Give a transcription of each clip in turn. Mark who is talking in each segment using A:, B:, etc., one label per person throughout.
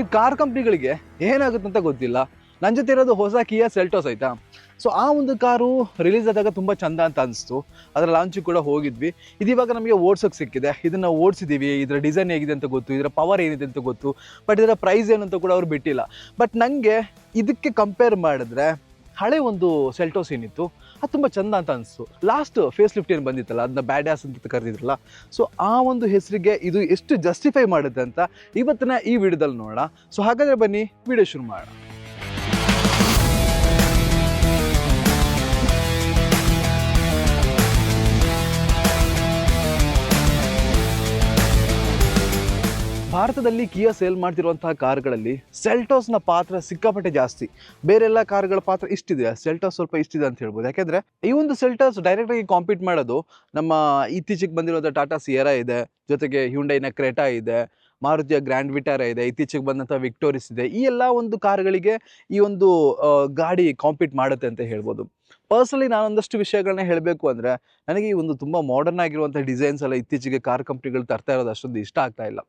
A: ಈ ಕಾರ್ ಕಂಪ್ನಿಗಳಿಗೆ ಏನಾಗುತ್ತೆ ಅಂತ ಗೊತ್ತಿಲ್ಲ. ನನ್ನ ಜೊತೆ ಇರೋದು ಹೊಸ ಕಿಯಾ ಸೆಲ್ಟೋಸ್ ಆಯ್ತಾ? ಸೊ ಆ ಒಂದು ಕಾರು ರಿಲೀಸ್ ಆದಾಗ ತುಂಬ ಚಂದ ಅಂತ ಅನಿಸ್ತು. ಅದರ ಲಾಂಚಿಗೆ ಕೂಡ ಹೋಗಿದ್ವಿ. ಇದು ಇವಾಗ ನಮಗೆ ಓಡ್ಸೋಕೆ ಸಿಕ್ಕಿದೆ. ಇದನ್ನ ಓಡಿಸಿದ್ದೀವಿ ಇದರ ಡಿಸೈನ್ ಹೇಗಿದೆ ಅಂತ ಗೊತ್ತು. ಇದರ ಪವರ್ ಏನಿದೆ ಅಂತ ಗೊತ್ತು. ಬಟ್ ಇದರ ಪ್ರೈಸ್ ಏನು ಅಂತ ಕೂಡ ಅವ್ರು ಬಿಟ್ಟಿಲ್ಲ. ಬಟ್ ನನಗೆ ಇದಕ್ಕೆ ಕಂಪೇರ್ ಮಾಡಿದ್ರೆ ಹಳೆ ಒಂದು ಸೆಲ್ಟೋಸ್ ಏನಿತ್ತು. ಅದು ತುಂಬ ಚಂದ ಅಂತ ಅನಿಸ್ತು. ಲಾಸ್ಟ್ ಫೇಸ್ ಲಿಫ್ಟ್ ಏನು ಬಂದಿತ್ತಲ್ಲ ಅದನ್ನ ಬ್ಯಾಡ್ಯಾಸ್ ಅಂತ ಕರೆದಿದ್ರಲ್ಲ. ಸೊ ಆ ಒಂದು ಹೆಸರಿಗೆ ಇದು ಎಷ್ಟು ಜಸ್ಟಿಫೈ ಮಾಡುತ್ತೆ ಅಂತ ಇವತ್ತಿನ ಈ ವಿಡಿಯೋದಲ್ಲಿ ನೋಡೋಣ. ಸೊ ಹಾಗಾದ್ರೆ ಬನ್ನಿ ವಿಡಿಯೋ ಶುರು ಮಾಡೋಣ. ಭಾರತದಲ್ಲಿ ಕಿಯಾ ಸೇಲ್ ಮಾಡ್ತಿರುವಂತಹ ಕಾರ್ಗಳಲ್ಲಿ ಸೆಲ್ಟೋಸ್ನ ಪಾತ್ರ ಸಿಕ್ಕಾಪಟ್ಟೆ ಜಾಸ್ತಿ. ಬೇರೆ ಎಲ್ಲ ಕಾರ್ಗಳ ಪಾತ್ರ ಇಷ್ಟಿದೆ. ಸೆಲ್ಟೋಸ್ ಸ್ವಲ್ಪ ಇಷ್ಟಿದೆ ಅಂತ ಹೇಳ್ಬೋದು. ಯಾಕೆಂದ್ರೆ ಈ ಒಂದು ಸೆಲ್ಟೋಸ್ ಡೈರೆಕ್ಟ್ ಆಗಿ ಕಾಂಪೀಟ್ ಮಾಡೋದು ನಮ್ಮ ಇತ್ತೀಚೆಗೆ ಬಂದಿರೋದ ಟಾಟಾ ಸಿಯರಾ ಇದೆ, ಜೊತೆಗೆ ಹ್ಯುಂಡೈನ ಕ್ರೆಟಾ ಇದೆ, ಮಾರುತಿಯ ಗ್ರ್ಯಾಂಡ್ ವಿಟಾರ ಇದೆ, ಇತ್ತೀಚೆಗೆ ಬಂದಂಥ ವಿಕ್ಟೋರಿಸ್ ಇದೆ. ಈ ಎಲ್ಲ ಒಂದು ಕಾರ್ಗಳಿಗೆ ಈ ಒಂದು ಗಾಡಿ ಕಾಂಪೀಟ್ ಮಾಡುತ್ತೆ ಅಂತ ಹೇಳ್ಬೋದು. ಪರ್ಸನಲಿ ನಾನೊಂದಷ್ಟು ವಿಷಯಗಳನ್ನ ಹೇಳಬೇಕು ಅಂದರೆ ನನಗೆ ಈ ಒಂದು ತುಂಬ ಮಾಡರ್ನ್ ಆಗಿರುವಂಥ ಡಿಸೈನ್ಸ್ ಎಲ್ಲ ಇತ್ತೀಚೆಗೆ ಕಾರ್ ಕಂಪ್ನಿಗಳು ತರ್ತಾ ಇರೋದು ಅಷ್ಟೊಂದು ಇಷ್ಟ ಆಗ್ತಾ ಇಲ್ಲ.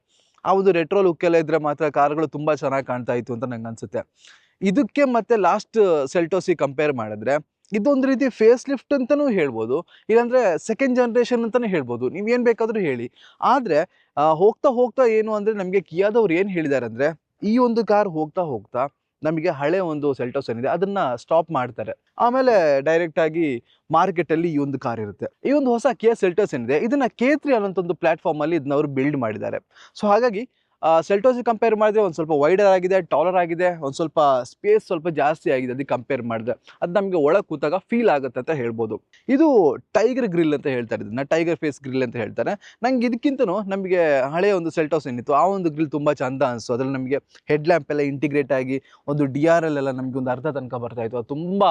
A: ಆ ಒಂದು ರೆಟ್ರೋ ಲುಕ್ ಎಲ್ಲ ಇದ್ರೆ ಮಾತ್ರ ಕಾರ್ಗಳು ತುಂಬ ಚೆನ್ನಾಗಿ ಕಾಣ್ತಾ ಇತ್ತು ಅಂತ ನಂಗೆ ಅನ್ಸುತ್ತೆ. ಇದಕ್ಕೆ ಮತ್ತೆ ಲಾಸ್ಟ್ ಸೆಲ್ಟೋಸಿ ಕಂಪೇರ್ ಮಾಡಿದ್ರೆ, ಇದೊಂದು ರೀತಿ ಫೇಸ್ ಲಿಫ್ಟ್ ಅಂತಲೂ ಹೇಳ್ಬೋದು, ಇಲ್ಲಾಂದರೆ ಸೆಕೆಂಡ್ ಜನ್ರೇಷನ್ ಅಂತಲೂ ಹೇಳ್ಬೋದು. ನೀವು ಏನು ಬೇಕಾದರೂ ಹೇಳಿ. ಆದರೆ ಹೋಗ್ತಾ ಹೋಗ್ತಾ ಏನು ಅಂದರೆ ನಮಗೆ ಕಿಯಾದವ್ರು ಏನು ಹೇಳಿದ್ದಾರೆ ಅಂದರೆ ಈ ಒಂದು ಕಾರ್ ಹೋಗ್ತಾ ಹೋಗ್ತಾ ನಮಗೆ ಹಳೆ ಒಂದು ಸೆಲ್ಟೋಸ್ ಏನಿದೆ, ಅದನ್ನ ಸ್ಟಾಪ್ ಮಾಡ್ತಾರೆ. ಆಮೇಲೆ ಡೈರೆಕ್ಟ್ ಆಗಿ ಮಾರ್ಕೆಟ್ ಅಲ್ಲಿ ಈ ಒಂದು ಕಾರ್ ಇರುತ್ತೆ. ಈ ಒಂದು ಹೊಸ ಕೆ ಸೆಲ್ಟೋಸ್ ಏನಿದೆ, ಇದನ್ನ ಕೆ ಅನ್ನೋಂಥ ಒಂದು ಪ್ಲಾಟ್ಫಾರ್ಮ್ ಅಲ್ಲಿ ಇದನ್ನ ಅವರು ಬಿಲ್ಡ್ ಮಾಡಿದ್ದಾರೆ. ಸೊ ಹಾಗಾಗಿ ಸೆಲ್ಟೋಸ್ ಕಂಪೇರ್ ಮಾಡಿದ್ರೆ ಒಂದು ಸ್ವಲ್ಪ ವೈಡರ್ ಆಗಿದೆ ಟಾಲರ್ ಆಗಿದೆ, ಒಂದು ಸ್ವಲ್ಪ ಸ್ಪೇಸ್ ಸ್ವಲ್ಪ ಜಾಸ್ತಿ ಆಗಿದೆ ಅದಕ್ಕೆ ಕಂಪೇರ್ ಮಾಡಿದ್ರೆ. ಅದು ನಮಗೆ ಒಳಗೆ ಕೂತಾಗ ಫೀಲ್ ಆಗುತ್ತೆ ಅಂತ ಹೇಳ್ಬೋದು. ಇದು ಟೈಗರ್ ಗ್ರಿಲ್ ಅಂತ ಹೇಳ್ತಾರೆ ನಾ ಟೈಗರ್ ಫೇಸ್ ಗ್ರಿಲ್ ಅಂತ ಹೇಳ್ತಾರೆ. ನಂಗೆ ಇದಕ್ಕಿಂತನೂ ನಮಗೆ ಹಳೆಯ ಒಂದು ಸೆಲ್ಟೋಸ್ ಏನಿತ್ತು, ಆ ಒಂದು ಗ್ರಿಲ್ ತುಂಬ ಚಂದ ಅನಿಸ್ತು. ಅದರಲ್ಲಿ ನಮಗೆ ಹೆಡ್ ಲ್ಯಾಂಪ್ ಎಲ್ಲ ಇಂಟಿಗ್ರೇಟ್ ಆಗಿ ಒಂದು ಡಿ ಆರ್ ಎಲ್ ಎಲ್ಲ ನಮಗೆ ಒಂದು ಅರ್ಧ ತನಕ ಬರ್ತಾ ಇತ್ತು. ಅದು ತುಂಬ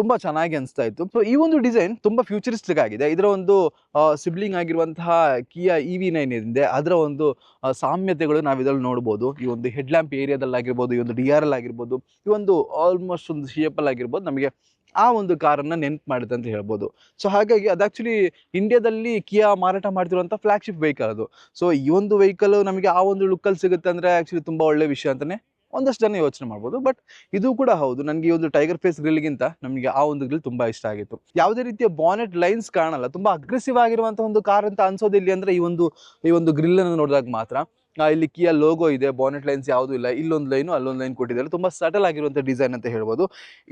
A: ತುಂಬ ಚೆನ್ನಾಗಿ ಅನಿಸ್ತಾ ಇತ್ತು ಸೊ ಈ ಒಂದು ಡಿಸೈನ್ ತುಂಬ ಫ್ಯೂಚರಿಸ್ಟಿಕ್ ಆಗಿದೆ. ಇದರ ಒಂದು ಸಿಬ್ಲಿಂಗ್ ಆಗಿರುವಂತಹ ಕಿಯಾ ಇ ವಿ ನೈನ್ ಏನಿದೆ ಅದರ ಒಂದು ಸಾಮ್ಯತೆಗಳು ನಾವು ಇದರಲ್ಲಿ ನೋಡ್ಬೋದು. ಈ ಒಂದು ಹೆಡ್ ಲ್ಯಾಂಪ್ ಏರಿಯಾದಲ್ಲಿ ಆಗಿರ್ಬೋದು ಈ ಒಂದು ಡಿ ಆರ್ ಎಲ್ ಆಗಿರ್ಬೋದು ಈ ಒಂದು ಆಲ್ಮೋಸ್ಟ್ ಒಂದು ಶೇಪಲ್ಲಿ ಆಗಿರ್ಬೋದು ನಮಗೆ ಆ ಒಂದು ಕಾರನ್ನ ನೆನ್ಪು ಮಾಡುತ್ತೆ ಅಂತ ಹೇಳ್ಬೋದು. ಸೊ ಹಾಗಾಗಿ ಅದು ಆ್ಯಕ್ಚುಲಿ ಇಂಡಿಯಾದಲ್ಲಿ ಕಿಯಾ ಮಾರಾಟ ಮಾಡ್ತಿರುವಂಥ ಫ್ಲಾಗ್ಶಿಪ್ ವೆಹಿಕಲ್ ಅದು. ಸೊ ಈ ಒಂದು ವೆಹಿಕಲ್ ನಮಗೆ ಆ ಒಂದು ಲುಕ್ಕಲ್ಲಿ ಸಿಗುತ್ತೆ ಅಂದರೆ ಆ್ಯಕ್ಚುಲಿ ತುಂಬ ಒಳ್ಳೆ ವಿಷಯ ಅಂತಲೇ ಒಂದಷ್ಟು ಜನ ಯೋಚನೆ ಮಾಡ್ಬೋದು ಬಟ್ ಇದು ಕೂಡ ಹೌದು. ನನಗೆ ಈ ಒಂದು ಟೈಗರ್ ಫೇಸ್ ಗ್ರಿಲ್ಗಿಂತ ನಮಗೆ ಆ ಒಂದು ಗ್ರಿಲ್ ತುಂಬಾ ಇಷ್ಟ ಆಗಿತ್ತು. ಯಾವುದೇ ರೀತಿಯ ಬಾನೆಟ್ ಲೈನ್ಸ್ ಕಾಣಲ್ಲ, ತುಂಬಾ ಅಗ್ರೆಸಿವ್ ಆಗಿರುವಂತಹ ಒಂದು ಕಾರ್ ಅಂತ ಅನ್ಸೋದಿಲ್ಲ ಅಂದ್ರೆ ಈ ಒಂದು ಈ ಒಂದು ಗ್ರಿಲ್ ಅನ್ನು ನೋಡಿದಾಗ ಮಾತ್ರ. ಇಲ್ಲಿ ಕಿಯಾ ಲೋಗೋ ಇದೆ ಬಾನೆಟ್ ಲೈನ್ಸ್ ಯಾವುದೂ ಇಲ್ಲ. ಇಲ್ಲೊಂದು ಲೈನು ಅಲ್ಲೊಂದು ಲೈನ್ ಕೊಟ್ಟಿದ್ದಾರೆ. ತುಂಬಾ ಸಟಲ್ ಆಗಿರುವಂಥ ಡಿಸೈನ್ ಅಂತ ಹೇಳ್ಬೋದು.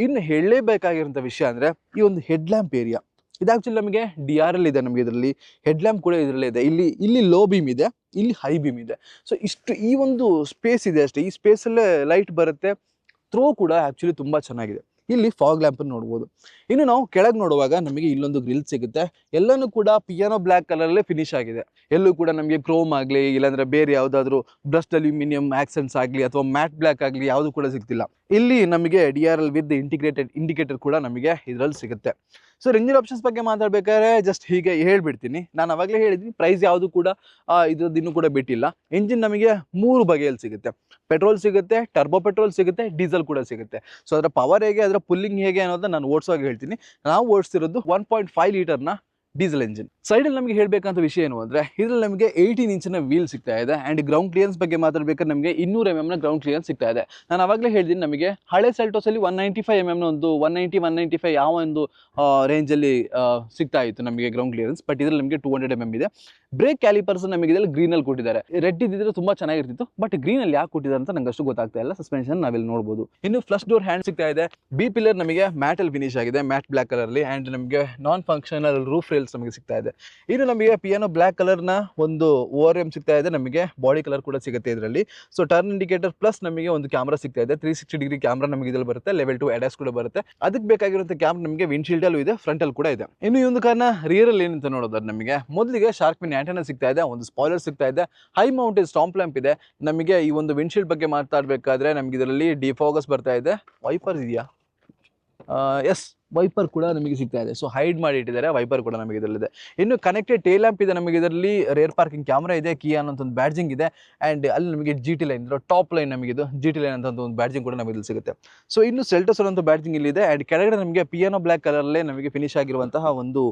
A: ಇನ್ನು ಹೇಳಲೇಬೇಕಾಗಿರುವಂಥ ವಿಷಯ ಅಂದ್ರೆ ಈ ಒಂದು ಹೆಡ್ ಲ್ಯಾಂಪ್ ಏರಿಯಾ ಇದು ಆಕ್ಚುಲಿ ನಮಗೆ ಡಿ ಆರ್ ಎಲ್ ಇದೆ ನಮಗೆ ಇದರಲ್ಲಿ ಹೆಡ್ ಲ್ಯಾಂಪ್ ಕೂಡ ಇದರಲ್ಲೇ ಇದೆ. ಇಲ್ಲಿ ಇಲ್ಲಿ ಲೋ ಬೀಮ್ ಇದೆ, ಇಲ್ಲಿ ಹೈ ಬೀಮ್ ಇದೆ. ಸೊ ಇಷ್ಟು ಈ ಒಂದು ಸ್ಪೇಸ್ ಇದೆ ಅಷ್ಟೇ. ಈ ಸ್ಪೇಸಲ್ಲೇ ಲೈಟ್ ಬರುತ್ತೆ ಥ್ರೋ ಕೂಡ ಆ್ಯಕ್ಚುಲಿ ತುಂಬ ಚೆನ್ನಾಗಿದೆ. ಇಲ್ಲಿ ಫಾಗ್ ಲ್ಯಾಂಪ್ ನೋಡ್ಬೋದು. ಇನ್ನು ನಾವು ಕೆಳಗೆ ನೋಡುವಾಗ ನಮಗೆ ಇಲ್ಲೊಂದು ಗ್ರಿಲ್ ಸಿಗುತ್ತೆ. ಎಲ್ಲನೂ ಕೂಡ ಪಿಯಾನೋ ಬ್ಲ್ಯಾಕ್ ಕಲರಲ್ಲೇ ಫಿನಿಶ್ ಆಗಿದೆ. ಎಲ್ಲೂ ಕೂಡ ನಮಗೆ ಕ್ರೋಮ್ ಆಗಲಿ, ಇಲ್ಲಾಂದರೆ ಬೇರೆ ಯಾವುದಾದ್ರೂ ಬ್ರಸ್ಟ್ ಅಲ್ಯೂಮಿನಿಯಂ ಆಕ್ಸೆಂಟ್ಸ್ ಆಗಲಿ, ಅಥವಾ ಮ್ಯಾಟ್ ಬ್ಲ್ಯಾಕ್ ಆಗಲಿ, ಯಾವುದು ಕೂಡ ಸಿಗ್ತಿಲ್ಲ. ಇಲ್ಲಿ ನಮಗೆ D R L with integrated indicator ಕೂಡ ನಮಗೆ ಇದರಲ್ಲಿ ಸಿಗುತ್ತೆ. ಸೊ ಇಂಜಿನ್ ಆಪ್ಷನ್ಸ್ ಬಗ್ಗೆ ಮಾತಾಡ್ಬೇಕಾದ್ರೆ ಜಸ್ಟ್ ಹೀಗೆ ಹೇಳ್ಬಿಡ್ತೀನಿ. ನಾನು ಅವಾಗಲೇ ಹೇಳಿದ್ದೀನಿ ಪ್ರೈಸ್ ಯಾವುದು ಕೂಡ ಇದ್ರದ್ದು ಕೂಡ ಬಿಟ್ಟಿಲ್ಲ. ಇಂಜಿನ್ ನಮಗೆ ಮೂರು ಬಗೆಯಲ್ಲಿ ಸಿಗುತ್ತೆ. ಪೆಟ್ರೋಲ್ ಸಿಗುತ್ತೆ ಟರ್ಬೋ ಪೆಟ್ರೋಲ್ ಸಿಗುತ್ತೆ ಡೀಸೆಲ್ ಕೂಡ ಸಿಗುತ್ತೆ. ಸೊ ಅದರ ಪವರ್ ಹೇಗೆ, ಅದರ ಪುಲ್ಲಿಂಗ್ ಹೇಗೆ ಅನ್ನೋದನ್ನ ನಾನು ಓಡಿಸುವಾಗ ಹೇಳ್ತೀನಿ. ನಾವು ಓಡಿಸ್ತಿರೋದು ಒನ್ ಪಾಯಿಂಟ್ ಫೈವ್ ಲೀಟರ್ನ ಡೀಸೆಲ್ ಎಂಜಿನ್ ಸೈಡಲ್ಲಿ ನಮಗೆ ಹೇಳಬೇಕಂತ ವಿಷಯ ಏನು ಅಂದರೆ, ಇದರಲ್ಲಿ ನಮಗೆ ಏಯ್ಟೀನ್ ಇಂಚಿನ ವೀಲ್ ಸಿಗ್ತಾ ಇದೆ ಆ್ಯಂಡ್ ಗ್ರೌಂಡ್ ಕ್ಲಿಯರ್ಸ್ ಬಗ್ಗೆ ಮಾತಾಡಬೇಕಾದ್ರೆ ನಮಗೆ ಇನ್ನೂರು ಎಂ ಎಮ್ನ ಗ್ರೌಂಡ್ ಕ್ಲಿಯರ್ ಸಿಗ್ತಾ ಇದೆ. ನಾನು ಅವಾಗಲೇ ಹೇಳಿದ್ದೀನಿ ನಮಗೆ ಹಳೆ ಸೆಲ್ಟೋಸಲ್ಲಿ ಒನ್ ನೈಂಟಿ ಫೈವ್ ಎಂ ಎಮ್ನ ಒಂದು one ninety one ninety five ಯಾವ ಒಂದು ರೇಂಜಲ್ಲಿ ಸಿಗ್ತಾ ಇತ್ತು ನಮಗೆ ಗ್ರೌಂಡ್ ಕ್ಲಿಯರೆನ್ಸ್ ಬಟ್ ಇದರಲ್ಲಿ ನಮಗೆ ಟೂ ಹಂಡ್ರೆಡ್ ಎಂ ಎಂ ಇದೆ. ಬ್ರೇಕ್ ಕ್ಯಾಲಿಪರ್ಸ್ ನಮಗೆ ಇದರಲ್ಲಿ ಗ್ರೀನಲ್ಲಿ ಕೊಟ್ಟಿದ್ದಾರೆ. ರೆಡ್ ಇದ್ದಿದ್ರೆ ತುಂಬಾ ಚೆನ್ನಾಗಿರ್ತಿತ್ತು ಬಟ್ ಗ್ರೀನಲ್ಲಿ ಯಾಕೆ ಕೊಟ್ಟಿದ್ದಾರೆ ಅಂತ ನಂಗೆ ಅಷ್ಟು ಗೊತ್ತಾಗ್ತಾ ಇಲ್ಲ. ಸಸ್ಪೆನ್ಷನ್ ನಾವಿಲ್ಲಿ ನೋಡಬಹುದು ಇನ್ನು ಫ್ಲಶ್ ಡೋರ್ ಹ್ಯಾಂಡ್ ಸಿಗ್ತಾ ಇದೆ. ಬಿ ಪಿಲ್ಲರ್ ನಮಗೆ ಮ್ಯಾಟಲ್ ಫಿನಿಶ್ ಆಗಿದೆ. ಮ್ಯಾಟ್ ಕಲರ್ ಅಲ್ಲಿ ಅಂಡ್ ನಮಗೆ ನಾನ್ ಫಂಕ್ಷನಲ್ ರೂಫ್ ರೇಲ್ಸ್ ನಮಗೆ ಸಿಗ್ತಾ ಇದೆ. ಇನ್ನು ನಮಗೆ ಪಿಯಾನೋ ಕಲರ್ನ ಒಂದು ಓರ್ ಎಂ ಸಿಗ್ತಾ ಇದೆ. ನಮಗೆ ಬಾಡಿ ಕಲರ್ ಕೂಡ ಸಿಗುತ್ತೆ ಇದರಲ್ಲಿ. ಸೊ ಟರ್ನ್ ಇಂಡಿಕೇಟರ್ ಪ್ಲಸ್ ನಮಗೆ ಒಂದು ಕ್ಯಾಮ್ರಾ ಸಿಗ್ತಾ ಇದೆ. ತ್ರೀ ಸಿಕ್ಸ್ಟಿ ಡಿಗ್ರಿ ಕ್ಯಾಮ್ರಾ ನಮಗೆ ಇದ್ರಲ್ಲಿ ಬರುತ್ತೆ. ಲೆವೆಲ್ ಟು ಅಡಾಸ್ ಕೂಡ ಬರುತ್ತೆ. ಅದಕ್ಕೆ ಬೇಕಾಗಿರುವಂಥ ಕ್ಯಾಮ್ರಾ ನಮಗೆ ವಿಂಡ್ಶೀಲ್ಡ್ ಅಲ್ಲೂ ಇದೆ ಫ್ರಂಟ್ ಅಲ್ಲಿ ಕೂಡ ಇದೆ. ಇನ್ನು ಈ ಒಂದು ಕಾರಣ ರಿಯರ್ ಅಲ್ಲಿ ಏನಂತ ನೋಡೋದಾದ್ರೆ ನಮಗೆ ಮೊದಲಿಗೆ ಶಾರ್ಕ್ ಆಂಟೆನಾ ಸಿಗ್ತಾ ಇದೆ, ಒಂದು ಸ್ಪಾಯ್ಲರ್ ಸಿಗ್ತಾ ಇದೆ. ಹೈ ಮೌಂಟೇಜ್ ಸ್ಟಾಂಪ್ ಲ್ಯಾಂಪ್ ಇದೆ. ನಮಗೆ ಈ ಒಂದು ವಿಂಡ್ಶೀಲ್ಡ್ ಬಗ್ಗೆ ಮಾತಾಡಬೇಕಾದ್ರೆ ನಮಗೆ ಇದರಲ್ಲಿ ಡಿಫೋಗಸ್ ಬರ್ತಾ ಇದೆ. ವೈಪರ್ ಇದೆಯಾ? ಎಸ್ ವೈಪರ್ ಕೂಡ ನಮಗೆ ಸಿಗ್ತಾ ಇದೆ. ಸೊ ಹೈಡ್ ಮಾಡಿ ಇಟ್ಟಿದ್ದಾರೆ. ವೈಪರ್ ಕೂಡ ನಮಗೆ ಇದರಲ್ಲಿದೆ. ಇನ್ನು ಕನೆಕ್ಟೆಡ್ ಟೇಲ್ ಲ್ಯಾಂಪ್ ಇದೆ ನಮಗೆ ಇದರಲ್ಲಿ. ರೇರ್ ಪಾರ್ಕಿಂಗ್ ಕ್ಯಾಮ್ರಾ ಇದೆ ಕಿಯಾ ಒಂದು ಬ್ಯಾಡ್ಜಿಂಗ್ ಇದೆ. ಆ್ಯಂಡ್ ಅಲ್ಲಿ ನಮಗೆ G T line top line ನಮಗೆ ಇದು ಜಿ ಟಿ ಲೈನ್ ಅಂತ ಒಂದು ಬ್ಯಾಡ್ಜಿಂಗ್ ಕೂಡ ನಮಗೆ ಇಲ್ಲಿ ಸಿಗುತ್ತೆ. ಸೊ ಇನ್ನು ಸೆಲ್ಟೋಸ್ ಅನ್ನೋ ಬ್ಯಾಡ್ಜಿಂಗ್ ಇಲ್ಲಿದೆ ಆ್ಯಂಡ್ ಕೆಳಗಡೆ ನಮಗೆ ಪಿಯಾನೋ ಬ್ಲ್ಯಾಕ್ ಕಲರಲ್ಲೇ ನಮಗೆ ಫಿನಿಶ್ ಆಗಿರುವಂತಹ ಒಂದು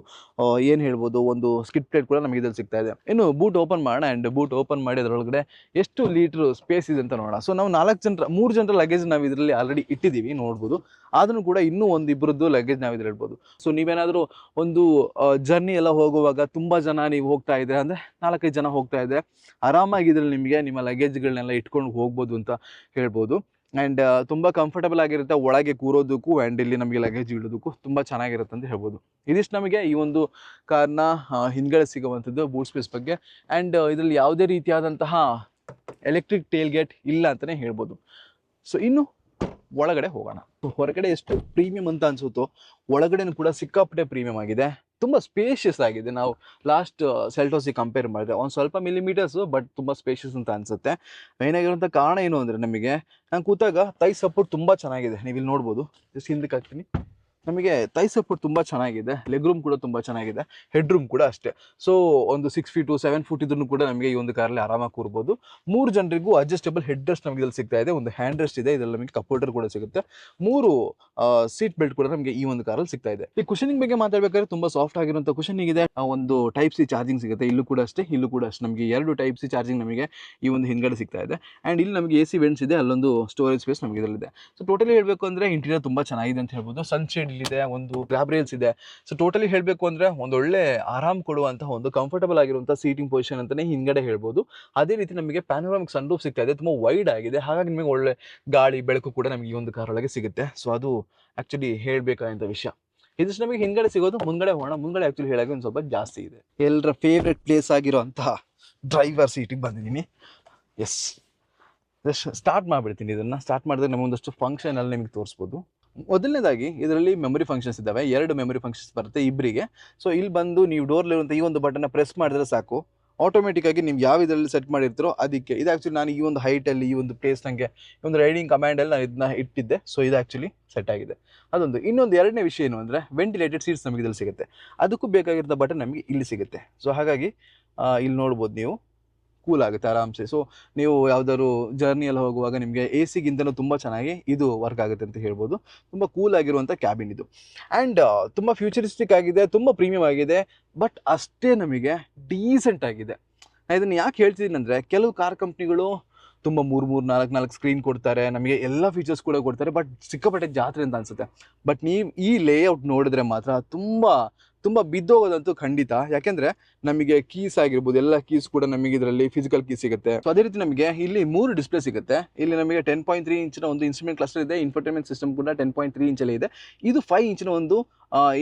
A: ಏನು ಹೇಳ್ಬೋದು, ಒಂದು ಸ್ಕಿಟ್ ಪ್ಲೇಟ್ ಕೂಡ ನಮಗೆ ಇದ್ರಲ್ಲಿ ಸಿಗ್ತಾ ಇದೆ. ಇನ್ನು ಬೂಟ್ ಓಪನ್ ಮಾಡೋಣ. ಆ್ಯಂಡ್ ಬೂಟ್ ಓಪನ್ ಮಾಡಿ ಅದರೊಳಗಡೆ ಎಷ್ಟು ಲೀಟ್ರ್ ಸ್ಪೇಸ್ ಇದೆ ಅಂತ ನೋಡೋಣ. ಸೊ ನಾವು ನಾಲ್ಕು ಜನರ, ಮೂರು ಜನರ ಲಗೇಜ್ ನಾವು ಇದರಲ್ಲಿ ಆಲ್ರೆಡಿ ಇಟ್ಟಿದ್ದೀವಿ. ನೋಡ್ಬೋದು. ಆದ್ರೂ ಕೂಡ ಇನ್ನೂ ಒಂದು ಇಬ್ಬರದ್ದು ಲಗೇಜ್ ನಾವು ಇದ್ರೆ ಇಡ್ಬೋದು. ಸೊ ನೀವೇನಾದರೂ ಒಂದು ಜರ್ನಿ ಎಲ್ಲ ಹೋಗುವಾಗ ತುಂಬ ಜನ ನೀವು ಹೋಗ್ತಾ ಇದ್ರೆ, ಅಂದರೆ ನಾಲ್ಕೈದು ಜನ ಹೋಗ್ತಾ ಇದ್ರೆ ಆರಾಮಾಗಿ ಇದ್ರಲ್ಲಿ ನಿಮಗೆ ನಿಮ್ಮ ಲಗೇಜ್ಗಳನ್ನೆಲ್ಲ ಇಟ್ಕೊಂಡು ಹೋಗ್ಬೋದು ಅಂತ ಹೇಳ್ಬೋದು. ಆ್ಯಂಡ್ ತುಂಬ ಕಂಫರ್ಟಬಲ್ ಆಗಿರುತ್ತೆ ಒಳಗೆ ಕೂರೋದಕ್ಕೂ ಆ್ಯಂಡ್ ಇಲ್ಲಿ ನಮಗೆ ಲಗೇಜ್ ಇಡೋದಕ್ಕೂ ತುಂಬ ಚೆನ್ನಾಗಿರುತ್ತೆ ಅಂತ ಹೇಳ್ಬೋದು. ಇದಿಷ್ಟು ನಮಗೆ ಈ ಒಂದು ಕಾರ್ನ ಹಿಂದ್ಗಡೆ ಸಿಗುವಂಥದ್ದು ಬೂಟ್ ಸ್ಪೇಸ್ ಬಗ್ಗೆ. ಆ್ಯಂಡ್ ಇದರಲ್ಲಿ ಯಾವುದೇ ರೀತಿಯಾದಂತಹ ಎಲೆಕ್ಟ್ರಿಕ್ ಟೇಲ್ ಗೇಟ್ ಇಲ್ಲ ಅಂತಲೇ ಹೇಳ್ಬೋದು. ಸೊ ಇನ್ನು ಒಳಗಡೆ ಹೋಗೋಣ. ಹೊರಗಡೆ ಎಷ್ಟು ಪ್ರೀಮಿಯಂ ಅಂತ ಅನ್ಸುತ್ತೋ, ಒಳಗಡೆನೂ ಕೂಡ ಸಿಕ್ಕಾಪಟ್ಟೆ ಪ್ರೀಮಿಯಂ ಆಗಿದೆ. ತುಂಬ ಸ್ಪೇಷಿಯಸ್ ಆಗಿದೆ. ನಾವು ಲಾಸ್ಟ್ ಸೆಲ್ಟೋಸಿ ಕಂಪೇರ್ ಮಾಡಿದ್ರೆ ಒಂದು ಸ್ವಲ್ಪ ಮಿಲಿಮೀಟರ್ಸು ಬಟ್ ತುಂಬ ಸ್ಪೇಷಿಯಸ್ ಅಂತ ಅನ್ಸುತ್ತೆ. ಮೈನ್ ಆಗಿರುವಂತ ಕಾರಣ ಏನು ಅಂದರೆ ನಮಗೆ, ನಾನು ಕೂತಾಗ ತೈ ಸಪೋರ್ಟ್ ತುಂಬ ಚೆನ್ನಾಗಿದೆ. ನೀವು ಇಲ್ಲಿ ನೋಡ್ಬೋದು. ಜಸ್ಟ್ ಹಿಂದಕ್ಕೆ ಹಾಕ್ತೀನಿ. ನಮಗೆ ತೈ ಸಪೋರ್ಟ್ ತುಂಬ ಚೆನ್ನಾಗಿದೆ ಲೆಗ್ ರೂಮ್ ಕೂಡ ತುಂಬ ಚೆನ್ನಾಗಿದೆ ಹೆಡ್ ರೂಮ್ ಕೂಡ ಅಷ್ಟೇ. ಸೊ ಒಂದು ಸಿಕ್ಸ್ ಫೀಟು ಸೆವೆನ್ ಫುಟ್ ಇದ್ರೂ ಕೂಡ ನಮಗೆ ಈ ಒಂದು ಕಾರಲ್ಲಿ ಆರಾಮಾಗಿ ಕೂರ್ಬೋದು. ಮೂರು ಜನರಿಗೂ ಅಡ್ಜಸ್ಟಬಲ್ ಹೆಡ್ ರೆಸ್ಟ್ ನಮಗೆ ಇಲ್ಲಿ ಸಿಗ್ತಾ ಇದೆ, ಒಂದು ಹ್ಯಾಂಡ್ ರೆಸ್ಟ್ ಇದೆ, ಇದರಲ್ಲಿ ನಮಗೆ ಕಪ್ ಹೋಲ್ಡರ್ ಕೂಡ ಸಿಗುತ್ತೆ. ಮೂರು ಸೀಟ್ ಬೆಲ್ಟ್ ಕೂಡ ನಮಗೆ ಈ ಒಂದು ಕಾರಲ್ಲಿ ಸಿಗ್ತಾ ಇದೆ. ಈ ಕುಷನಿಂಗ್ ಬಗ್ಗೆ ಮಾತಾಡಬೇಕಾದ್ರೆ ತುಂಬ ಸಾಫ್ಟ್ ಆಗಿರುವಂಥ ಕುಷನಿಂಗ್ ಇದೆ. ಒಂದು ಟೈಪ್ ಸಿ ಚಾರ್ಜಿಂಗ್ ಸಿಗುತ್ತೆ, ಇಲ್ಲೂ ಕೂಡ ಅಷ್ಟೇ, ಇಲ್ಲೂ ಕೂಡ ಅಷ್ಟೇ. ನಮಗೆ ಎರಡು ಟೈಪ್ ಸಿ ಚಾರ್ಜಿಂಗ್ ನಮಗೆ ಈ ಒಂದು ಹಿಂದ್ಗಡೆ ಸಿಗ್ತಾ ಇದೆ. ಆ್ಯಂಡ್ ಇಲ್ಲಿ ನಮಗೆ ಎ ಸಿ ವೆಂಟ್ಸ್ ಇದೆ, ಅಲ್ಲೊಂದು ಸ್ಟೋರೇಜ್ ಸ್ಪೇಸ್ ನಮಗೆ ಇದರಲ್ಲಿದೆ. ಸೊ ಟೋಟಲಿ ಹೇಳಬೇಕು ಅಂದರೆ ಇಂಟೀರಿಯರ್ ತುಂಬ ಚೆನ್ನಾಗಿದೆ ಅಂತ ಹೇಳ್ಬೋದು. ಸನ್ಶೇಡ್ ಇಲ್ಲಿದೆ, ಒಂದು ಗ್ರಾಬ್ ರೇಲ್ಸ್ ಇದೆ. ಸೊ ಟೋಟಲಿ ಹೇಳಬೇಕು ಅಂದರೆ ಒಂದೊಳ್ಳೆ ಆರಾಮ್ ಕೊಡುವಂತಹ ಒಂದು ಕಂಫರ್ಟಬಲ್ ಆಗಿರುವಂಥ ಸೀಟಿಂಗ್ ಪೊಸಿಷನ್ ಅಂತಲೇ ಹಿಂದ್ಗಡೆ ಹೇಳ್ಬೋದು. ಅದೇ ರೀತಿ ನಮಗೆ ಪ್ಯಾನೋರಾಮಿಕ್ ಸನ್ರೂಫ್ ಸಿಗ್ತಾ ಇದೆ. ತುಂಬ ವೈಡ್ ಆಗಿದೆ. ಹಾಗಾಗಿ ನಿಮಗೆ ಒಳ್ಳೆ ಗಾಳಿ, ಬೆಳಕು ಕೂಡ ನಮಗೆ ಈ ಒಂದು ಕಾರ್ ಒಳಗೆ ಸಿಗುತ್ತೆ. ಸೊ ಅದು ಆ್ಯಕ್ಚುಲಿ ಹೇಳಬೇಕಾದಂಥ ವಿಷಯ. ಇದಿಷ್ಟು ನಮಗೆ ಹಿಂದ್ಗಡೆ ಸಿಗೋದು. ಮುಂದ್ಗಡೆ ಹೋಣ ಮುಂದ್ಗಡೆ ಆ್ಯಕ್ಚುಲಿ ಹೇಳೋಕೆ ಒಂದು ಸ್ವಲ್ಪ ಜಾಸ್ತಿ ಇದೆ. ಎಲ್ಲರ ಫೇವ್ರೆಟ್ ಪ್ಲೇಸ್ ಆಗಿರೋಂತಹ ಡ್ರೈವರ್ ಸೀಟಿಗೆ ಬಂದಿದ್ದೀನಿ. ಎಸ್ ಜಸ್ಟ್ ಸ್ಟಾರ್ಟ್ ಮಾಡಿಬಿಡ್ತೀನಿ ಇದನ್ನು. ಸ್ಟಾರ್ಟ್ ಮಾಡಿದ್ರೆ ನಮಗೊಂದಷ್ಟು ಫಂಕ್ಷನಲ್ಲಿ ನಿಮಗೆ ತೋರಿಸ್ಬೋದು. ಮೊದಲನೇದಾಗಿ ಇದರಲ್ಲಿ ಮೆಮೊರಿ ಫಂಕ್ಷನ್ಸ್ ಇದ್ದಾವೆ. ಎರಡು ಮೆಮೊರಿ ಫಂಕ್ಷನ್ಸ್ ಬರುತ್ತೆ ಇಬ್ಬರಿಗೆ ಸೊ ಇಲ್ಲಿ ಬಂದು ನೀವು ಡೋರ್ಲಿರುವಂಥ ಈ ಒಂದು ಬಟನ್ನ ಪ್ರೆಸ್ ಮಾಡಿದ್ರೆ ಸಾಕು. ಆಟೋಮೆಟಿಕ್ಕಾಗಿ ನೀವು ಯಾವ ಇದರಲ್ಲಿ ಸೆಟ್ ಮಾಡಿರ್ತೀರೋ ಅದಕ್ಕೆ. ಇದು ಆ್ಯಕ್ಚುಲಿ ನಾನು ಈ ಒಂದು ಹೈಟಲ್ಲಿ ಈ ಒಂದು ಪ್ಲೇಸ್ ನನಗೆ ಒಂದು ರೈಡಿಂಗ್ ಕಮಾಂಡಲ್ಲಿ ನಾನು ಇದನ್ನ ಇಟ್ಟಿದ್ದೆ. ಸೊ ಇದು ಆ್ಯಕ್ಚುಲಿ ಸೆಟ್ ಆಗಿದೆ. ಅದೊಂದು. ಇನ್ನೊಂದು ಎರಡನೇ ವಿಷಯ ಏನು ಅಂದರೆ ವೆಂಟಿಲೇಟೆಡ್ ಸೀಟ್ಸ್ ನಮಗೆ ಇದರಲ್ಲಿ ಸಿಗುತ್ತೆ. ಅದಕ್ಕೂ ಬೇಕಾಗಿರೋ ಬಟನ್ ನಮಗೆ ಇಲ್ಲಿ ಸಿಗುತ್ತೆ. ಸೊ ಹಾಗಾಗಿ ಇಲ್ಲಿ ನೋಡ್ಬೋದು ನೀವು. ಕೂಲ್ ಆಗುತ್ತೆ ಆರಾಮ್ಸೆ. ಸೊ ನೀವು ಯಾವ್ದಾದ್ರು ಜರ್ನಿಯಲ್ಲಿ ಹೋಗುವಾಗ ನಿಮಗೆ ಎ ಸಿಗಿಂತಲೂ ತುಂಬ ಚೆನ್ನಾಗಿ ಇದು ವರ್ಕ್ ಆಗುತ್ತೆ ಅಂತ ಹೇಳ್ಬೋದು. ತುಂಬ ಕೂಲ್ ಆಗಿರುವಂಥ ಕ್ಯಾಬಿನ್ ಇದು. ಆ್ಯಂಡ್ ತುಂಬ ಫ್ಯೂಚರಿಸ್ಟಿಕ್ ಆಗಿದೆ, ತುಂಬ ಪ್ರೀಮಿಯಂ ಆಗಿದೆ ಬಟ್ ಅಷ್ಟೇ ನಮಗೆ ಡೀಸೆಂಟ್ ಆಗಿದೆ. ನಾನು ಇದನ್ನು ಯಾಕೆ ಹೇಳ್ತಿದ್ದೀನಿ ಅಂದರೆ ಕೆಲವು ಕಾರ್ ಕಂಪ್ನಿಗಳು ತುಂಬ ಮೂರು ಮೂರು, ನಾಲ್ಕು ನಾಲ್ಕು ಸ್ಕ್ರೀನ್ ಕೊಡ್ತಾರೆ, ನಮಗೆ ಎಲ್ಲ ಫೀಚರ್ಸ್ ಕೂಡ ಕೊಡ್ತಾರೆ ಬಟ್ ಸಿಕ್ಕಾಪಟ್ಟೆ ಜಾತ್ರೆ ಅಂತ ಅನ್ಸುತ್ತೆ. ಬಟ್ ನೀವು ಈ ಲೇಔಟ್ ನೋಡಿದ್ರೆ ಮಾತ್ರ ತುಂಬ ತುಂಬ ಬಿದ್ದೋಗೋದಂತೂ ಖಂಡಿತ. ಯಾಕೆಂದ್ರೆ ನಮಗೆ ಕೀಸ್ ಆಗಿರ್ಬೋದು, ಎಲ್ಲ ಕೀಸ್ ಕೂಡ ನಮಗೆ ಇದರಲ್ಲಿ ಫಿಸಿಕಲ್ ಕೀಸ್ ಸಿಗುತ್ತೆ. ಸೊ ಅದೇ ರೀತಿ ನಮಗೆ ಇಲ್ಲಿ ಮೂರು ಡಿಸ್ಪ್ಲೇ ಸಿಗುತ್ತೆ. ಇಲ್ಲಿ ನಮಗೆ ಟೆನ್ ಪಾಯಿಂಟ್ ತ್ರೀ ಇಂಚಿನ ಒಂದು ಇನ್ಸ್ಟ್ರೂಮೆಂಟ್ ಕ್ಲಸ್ಟರ್ ಇದೆ ಇನ್ಫರ್ಟೈನ್ಮೆಂಟ್ ಸಿಸ್ಟಮ್ ಕೂಡ ಟೆನ್ ಪಾಯಿಂಟ್ ತ್ರೀ ಇಂಚಲ್ಲಿ ಇದೆ. ಇದು ಫೈವ್ ಇಂಚಿನ ಒಂದು